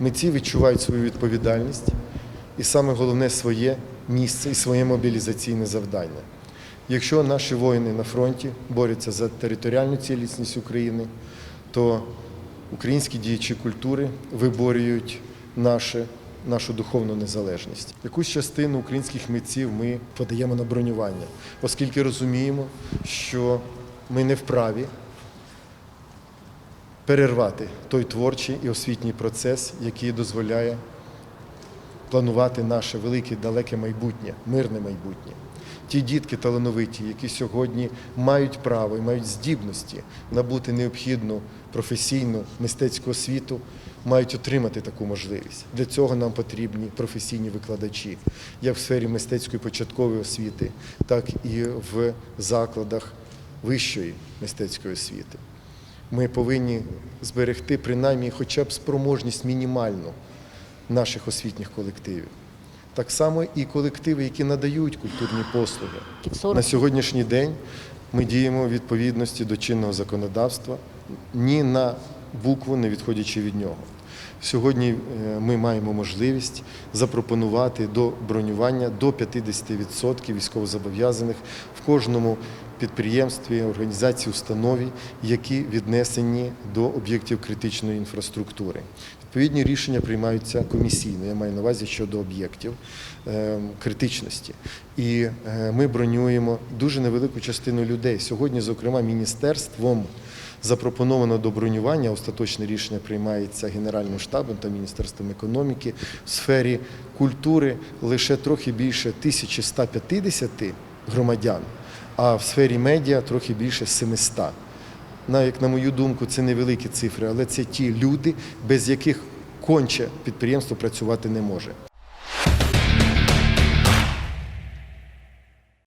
Митці відчувають свою відповідальність і саме головне своє місце і своє мобілізаційне завдання. Якщо наші воїни на фронті борються за територіальну цілісність України, то українські діячі культури виборюють наше, нашу духовну незалежність. Якусь частину українських митців ми подаємо на бронювання, оскільки розуміємо, що ми не вправі перервати той творчий і освітній процес, який дозволяє планувати наше велике далеке майбутнє, мирне майбутнє. Ті дітки талановиті, які сьогодні мають право і мають здібності набути необхідну професійну мистецьку освіту, мають отримати таку можливість. Для цього нам потрібні професійні викладачі, як в сфері мистецької початкової освіти, так і в закладах вищої мистецької освіти. Ми повинні зберегти принаймні хоча б спроможність мінімальну наших освітніх колективів. Так само і колективи, які надають культурні послуги. На сьогоднішній день ми діємо у відповідності до чинного законодавства, ні на букву не відходячи від нього. Сьогодні е, ми маємо можливість запропонувати до бронювання до 50% військовозобов'язаних в кожному підприємстві, організації, установі, які віднесені до об'єктів критичної інфраструктури. Відповідні рішення приймаються комісійно, я маю на увазі щодо об'єктів е, критичності. І е, ми бронюємо дуже невелику частину людей. Сьогодні, зокрема, міністерством запропоновано до бронювання. Остаточне рішення приймається Генеральним штабом та Міністерством економіки в сфері культури лише трохи більше 1150 громадян, а в сфері медіа трохи більше 700. На, як на мою думку, це невеликі цифри, але це ті люди, без яких конче підприємство працювати не може.